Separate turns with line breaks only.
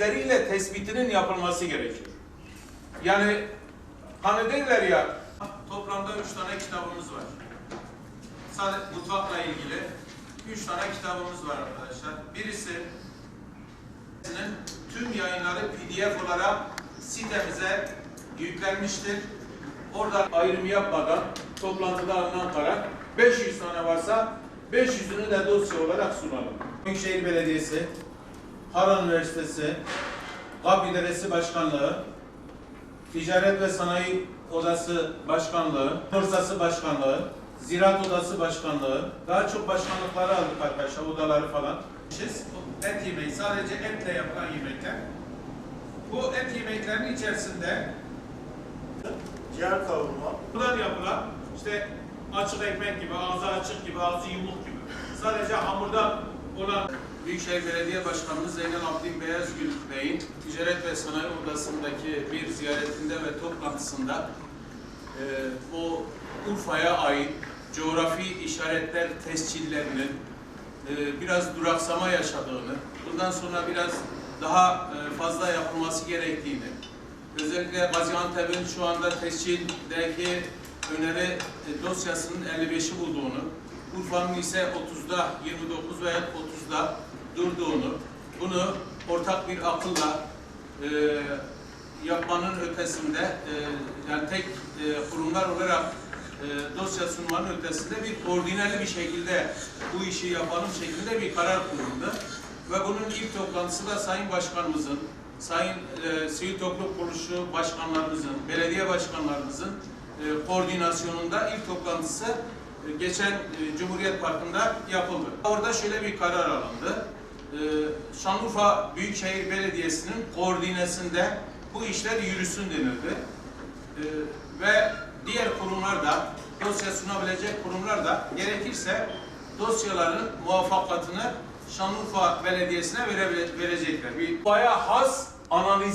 analizleriyle tespitinin yapılması gerekiyor. Yani hani derler ya toplamda üç tane kitabımız var. Sadece mutfakla ilgili üç tane kitabımız var arkadaşlar. Birisi tüm yayınları PDF olarak sitemize yüklenmiştir. Orada ayrım yapmadan toplantıda alınan karar 500 tane varsa 500'ünü de dosya olarak sunalım. Büyükşehir Belediyesi, Harran Üniversitesi, GAP İdaresi Başkanlığı, Ticaret ve Sanayi Odası Başkanlığı, Borsası Başkanlığı, Ziraat Odası Başkanlığı, daha çok başkanlıkları aldık arkadaşlar, odaları falan. Et yemeği, sadece etle yapılan yemekler. Bu et yemeklerinin içerisinde
Ciğer kavurma.
Buradan yapılan işte açık ekmek gibi, ağzı açık gibi, ağzı yumuk gibi. Sadece hamurdan olan Büyükşehir Belediye Başkanımız Zeynel Abdin Beyazgül Bey'in Ticaret ve Sanayi Odası'ndaki bir ziyaretinde ve toplantısında e, o Urfa'ya ait coğrafi işaretler tescillerinin e, biraz duraksama yaşadığını, bundan sonra biraz daha e, fazla yapılması gerektiğini, özellikle Gaziantep'in şu anda tescildeki öneri e, dosyasının 55'i bulduğunu, Urfa'nın ise 30'da, 29 veya 30'da durduğunu, bunu ortak bir akılla e, yapmanın ötesinde, e, yani tek e, kurumlar olarak e, dosya sunmanın ötesinde bir koordineli bir şekilde bu işi yapalım şeklinde bir karar kuruldu. Ve bunun ilk toplantısı da Sayın Başkanımızın, Sayın e, Sivil Toplum Kuruluşu Başkanlarımızın, belediye başkanlarımızın e, koordinasyonunda ilk toplantısı geçen e, Cumhuriyet Parkı'nda yapıldı. Orada şöyle bir karar alındı. E, Şanlıurfa Büyükşehir Belediyesi'nin koordinesinde bu işler yürüsün denildi. E, ve diğer kurumlar da, dosya sunabilecek kurumlar da gerekirse dosyaların muvaffakatını Şanlıurfa Belediyesi'ne verecekler. Bir bayağı has analiz